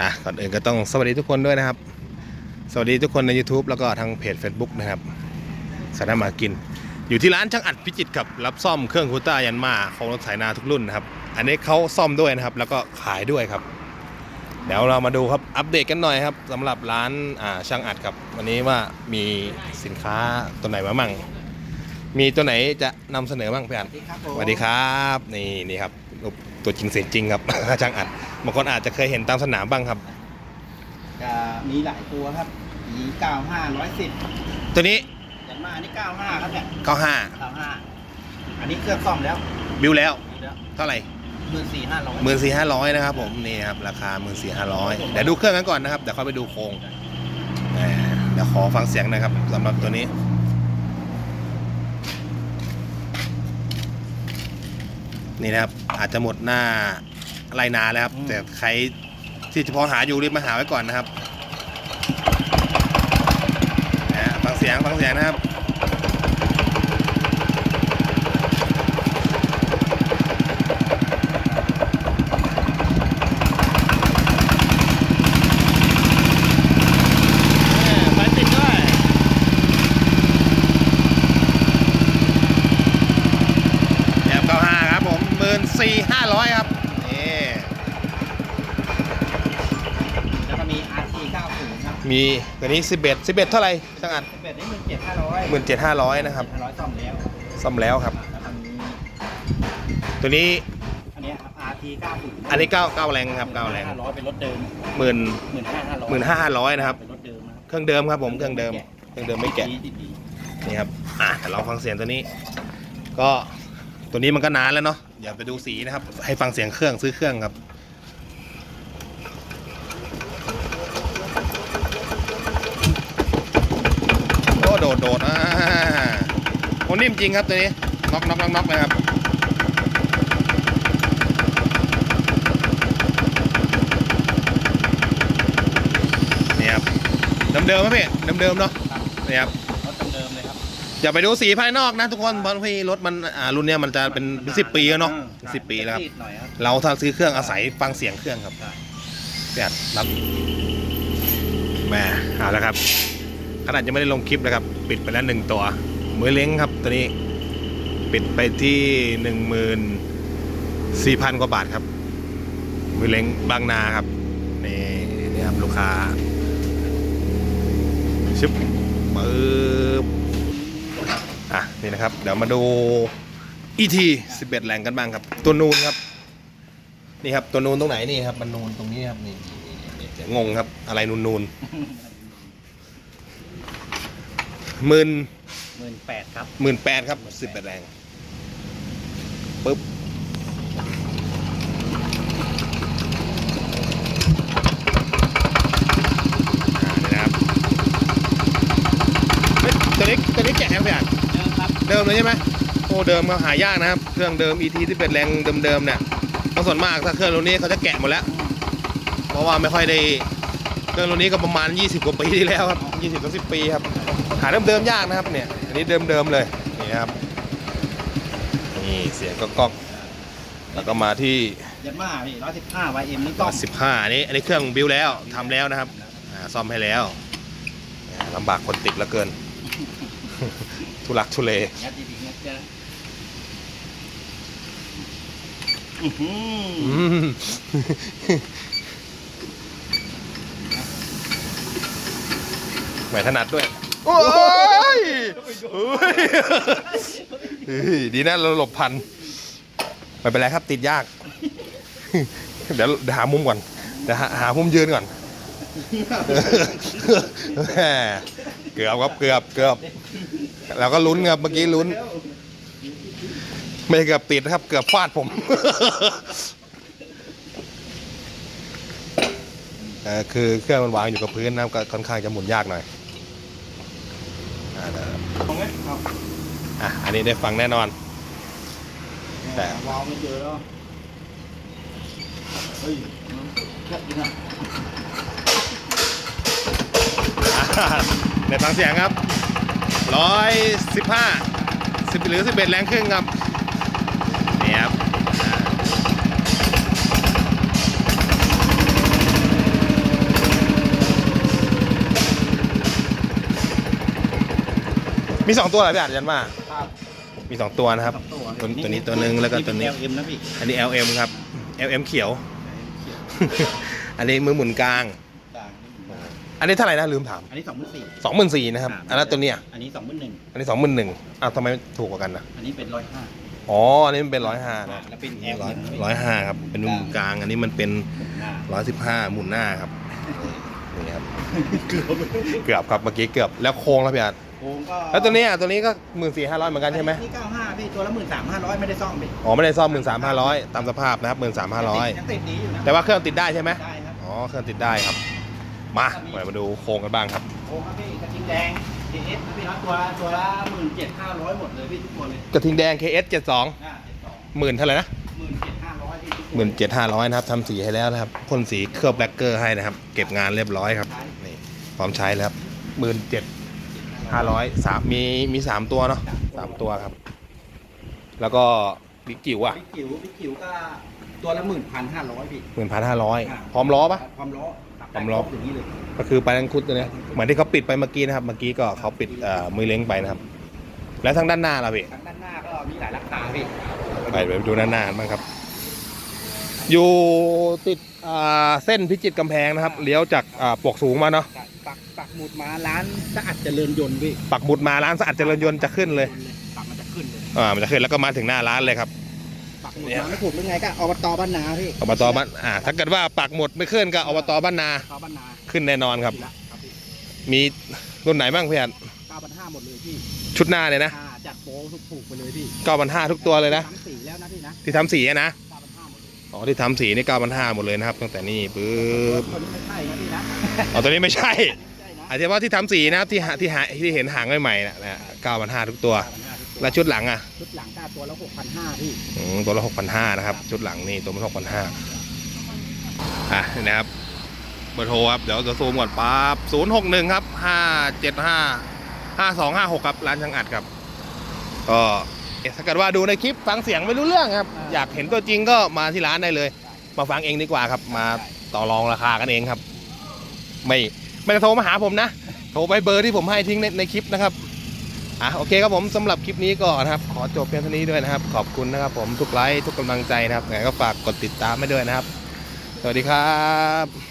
อะก่อนอื่นก็ต้องสวัสดีทุกคนด้วยนะครับ สวัสดีทุกคนใน YouTube แล้วก็ทางเพจ Facebook นะครับสารบมากิน อยู่ที่ร้านช่างอัดพิจิตรครับรับซ่อมเครื่องคูต้ายันมาของรถไถนาทุกรุ่นนะครับ อันนี้เขาซ่อมด้วยนะครับ แล้วก็ขายด้วยครับ เดี๋ยวเรามาดูครับอัปเดตกันหน่อยครับสำหรับร้านอ่าช่างอัดครับ วันนี้ว่ามีสินค้าตัวไหนมามั่งมีตัวไหนจะนำเสนอบ้างพี่อันสวัสดีครับผมสวัสดีครับนี่นี่ครับรูป ตัวจริงเสียงจริงครับ ช่างอัดบางคนอาจจะเคยเห็นตามสนามบ้างครับ จะมีหลายตัวครับมี95 110ตัวนี้ ยันมาอันนี้95ครับเนี่ย95 95อันนี้เครื่องซ่อมแล้วบิวแล้ว มีแล้วเท่าไหร่14,500หมื่นสี่ห้าร้อยนะครับผมนี่ครับราคาหมื่นสี่ห้าร้อยเดี๋ยวดูเครื่องกันก่อนนะครับเดี๋ยวเข้าไปดูโครงแหมเดี๋ยวขอฟังเสียงหนะครับสำหรับตัวนี้ นี่นะครับ อาจจะหมดหน้าไรนาแล้วครับ แต่ใครที่เฉพาะหาอยู่รีบมาหาไว้ก่อนนะครับนะฟังเสียงฟังเสียงนะครับ 500 ครับ นี่ แล้วก็มี RT 90ครับมีตัวนี้ 11 11 เท่าไหร่ช่างอัด11นี่17,500 17,500 นะครับ1,500ซ่อมแล้วซ่อมแล้วครับตัวนี้อันนี้ครับ RT 90อันนี้9 9แรงครับ9แรง500เป็นรถเดิมหมื่น15,500หมื่นห้าร้อยนะครับ เป็นรถเดิมครับเครื่องเดิมครับผมเครื่องเดิมเครื่องเดิมไม่แกะนี่ครับ อะเราฟังเสียงตัวนี้ ก็ตัวนี้มันก็นานแล้วเนาะ อย่าไปดูสีนะครับ ให้ฟังเสียงเครื่องซื้อเครื่องครับโอ้โดดโดดอ่าโอ้นิ่มจริงครับตัวนี้น็อกน็อกน็อกน็อกเลยครับนี่ครับเดิมๆไหมพี่เดิมๆเนาะนี่ครับ อย่าไปดูสีภายนอกนะทุกคนเพราะพี่รถมันอ่ารุ่นเนี้ยมันจะเป็นสิบปีแล้วเนาะสิบปีแล้วครับซีดหน่อยครับ เราถ้าซื้อเครื่องอาศัยฟังเสียงเครื่องครับใช่แปดรับแหม่เอาแล้วครับ ขนาดยังไม่ได้ลงคลิปนะครับ ปิดไปแล้วหนึ่งตัว มือเล้งครับตัวนี้ ปิดไปที่หนึ่งหมื่นสี่พันกว่าบาทครับ มือเล้งบางนาครับ นี่นี่ครับลูกค้าชิบปึ๊บ อะนี่นะครับ เดี๋ยวมาดู ET 11แรงกันบ้างครับ ตัวนูนครับ นี่ครับตัวนูนตรงไหนนี่ครับ มันนูนตรงนี้ครับนี่นี่นี่เดี๋ยวงงครับ อะไรนูนนูนหมื่นหมื่นแปดครับหมื่นแปดครับสิบแปดแรงปึ๊บอ่านี่นะครับเฮ้ยตัวนี้ตัวนี้แกะยังไงอะ เดิมครับ เดิมเลยใช่ไหมโอ้เดิมก็หายากนะครับ เครื่องเดิม ET ที่เป็นแรงเดิมๆเนี่ยเพราะส่วนมากถ้าเครื่องรุ่นนี้เขาจะแกะหมดแล้ว เพราะว่าไม่ค่อยได้เครื่องรุ่นนี้ก็ประมาณ 20 กว่าปีที่แล้วครับ 20ถึง10ปีครับ หาเดิมๆยากนะครับเนี่ย อันนี้เดิมๆเลยนี่ครับ นี่เสียงก็ก๊อกๆแล้วก็มาที่ยันมาพี่ร้อยสิบห้า YM นี่กล้อง15อันนี้อันนี้เครื่องบิวแล้วทำแล้วนะครับอ่าซ่อมให้แล้วลำบากคนติดเหลือเกิน ทุลักทุเลงัดดีๆงัดเจออื้อหืออืมไม่ถนัดด้วย โอ้ยเฮ้ยเฮ้ยดีนะเราหลบพันไม่เป็นไรครับติดยาก เดี๋ยวเดี๋ยวหามุมก่อนเดี๋ยวหาหามุมยืนก่อนแหม่เกือบครับเกือบเกือบ เราก็ลุ้นครับเมื่อกี้ลุ้น ไม่เกือบติดนะครับ เกือบฟาดผมเอ่อคือเครื่องมันวางอยู่กับพื้นนะครับก็ค่อนข้างจะหมุนยากหน่อยอ่าเดี๋ยวเอาไหมเอาอะอันนี้ได้ฟังแน่นอน แต่วาวไม่เจอแล้วเฮ้ยแค่นี้นะอ่าได้ฟังเสียงครับ ร้อยสิบห้าสิบหรือสิบเอ็ดแรงครึ่งครับนี่ครับมีสองตัวอะไรอพี่อาจารย์ว่าครับมีสองตัวนะครับ ตัวตัวนี้ตัวหนึ่งแล้วก็ตัวนี้ LM นะพี่อันนี้ LM ครับ LM เขียว อันนี้มือหมุนกลาง อันนี้เท่าไหร่นะลืมถามอันนี้สองหมื่นสี่สองหมื่นสี่นะครับอันนั้นตัวเนี้ยอันนี้สองหมื่นหนึ่งอันนี้สองหมื่นหนึ่งอ้าวทำไมถูกกว่ากันนะอันนี้เป็นร้อยห้าอ๋ออันนี้มันเป็นร้อยห้านะแล้วเป็นแอลร้อยร้อยห้าครับเป็นมุมกลางอันนี้มันเป็นหน้าร้อยสิบห้าหมุนหน้าครับนี่ครับเกือบครับเมื่อกี้เกือบแล้วโค้งแล้วพี่อาร์ตโค้งก็แล้วตัวเนี้ยตัวนี้ก็หมื่นสี่ห้าร้อยเหมือนกันใช่ไหมนี่เก้าห้าพี่ตัวละหมื่นสามห้าร้อยไม่ได้ซ่อมพี่อ๋อไม่ได้ซ่อมหมื่นสามห้าร้อยตามสภาพนะครับหมื่นสามห้าร้อยยังติดดีอยู่นะแต่ว่าเครื่องติดได้ใช่ไหมได้ครับอ๋อเครื่องติดได้ครับ มามาดูโครงกันบ้างครับโค้งครับพี่กระทิงแดง DS นะพี่นะตัวตัวละหมื่นเจ็ดห้าร้อยหมดเลยพี่ทุกตัวเลยกระทิงแดง KS 72หน้าเจ็ดสองหมื่นเท่าไหร่นะหมื่นเจ็ดห้าร้อยพี่ทุกตัวหมื่นเจ็ดห้าร้อยนะครับทำสีให้แล้วนะครับพ่นสีเคลือบแบล็กเกอร์ให้นะครับ เก็บงานเรียบร้อยครับนี่พร้อมใช้แล้วครับหมื่นเจ็ดห้าร้อยสามมีมีสามตัวเนาะสามตัวครับ แล้วก็บิ๊กจิ๋วอะพี่จิ๋วพี่จิ๋วก็ตัวละหมื่นพันห้าร้อยพี่หมื่นพันห้าร้อยพร้อมล้อปะความล้อ ความล้ออย่างนี้เลยก็คือไปลังคุดตัวเนี้ยเหมือนที่เขาปิดไปเมื่อกี้นะครับ เมื่อกี้ก็เขาปิดเอ่อมือเล้งไปนะครับ แล้วทางด้านหน้าล่ะพี่ทางด้านหน้าก็มีหลายราคาพี่ไปไปดูด้านหน้าบ้างครับ อยู่ติดอ่าเส้นพิจิตรกำแพงนะครับเลี้ยวจากอ่าปกสูงมาเนาะปักปักหมุดมาร้านสะอาดเจริญยนต์พี่ปักหมุดมาร้านสะอาดเจริญยนต์จะขึ้นเลย ปักมันจะขึ้นเลยอ่ามันจะขึ้นแล้วก็มาถึงหน้าร้านเลยครับ ปักหมุดมาไม่ถูกหรือไงก็อบตบ้านนาพี่อบตบ้านอ่าถ้าเกิดว่าปักหมุดไม่ขึ้นก็อบตบ้านนา อบตบ้านนาขึ้นแน่นอนครับทีละครับพี่มีรุ่นไหนบ้างพี่อันเก้าพันห้าหมดเลยพี่ชุดหน้าเลยนะอ่าจัดโปรถูกๆไปเลยพี่เก้าพันห้าทุกตัวเลยนะทั้งสี่แล้วนะพี่นะที่ทำสีอะนะ เก้าพันห้าหมดเลยอ๋อที่ทำสีนี่เก้าพันห้าหมดเลยนะครับ ตั้งแต่นี่ปึ๊บตัวนี้ไม่ใช่นะพี่นะอ๋อตัวนี้ไม่ใช่ไม่ใช่นะอาจจะว่าที่ทำสีนะครับที่หาที่หาที่เห็นหางใหม่ๆนะนะเก้าพันห้าทุกตัว9,500 แล้วชุดหลังอะชุดหลังก็ตัวละหกพันห้าพี่อืมตัวละหกพันห้านะครับ ชุดหลังนี่ตัวละหกพันห้าอะนี่นะครับเบอร์โทรครับเดี๋ยวจะซูมก่อนปั๊บศูนย์หกหนึ่งครับห้าเจ็ดห้าห้าสองห้าหกครับร้านช่างอัดครับ ก็เอ๊ะถ้าเกิดว่าดูในคลิปฟังเสียงไม่รู้เรื่องครับ อยากเห็นตัวจริงก็มาที่ร้านได้เลย มาฟังเองดีกว่าครับ มาต่อรองราคากันเองครับ ไม่ไม่ได้โทรมาหาผมนะ โทรไปเบอร์ที่ผมให้ทิ้งในในคลิปนะครับ อะโอเคครับผมสำหรับคลิปนี้ก็นะครับ ขอจบเพียงเท่านี้ด้วยนะครับ ขอบคุณนะครับผมทุกไลค์ทุกกำลังใจนะครับไงก็ฝากกดติดตามให้ด้วยนะครับ สวัสดีครับ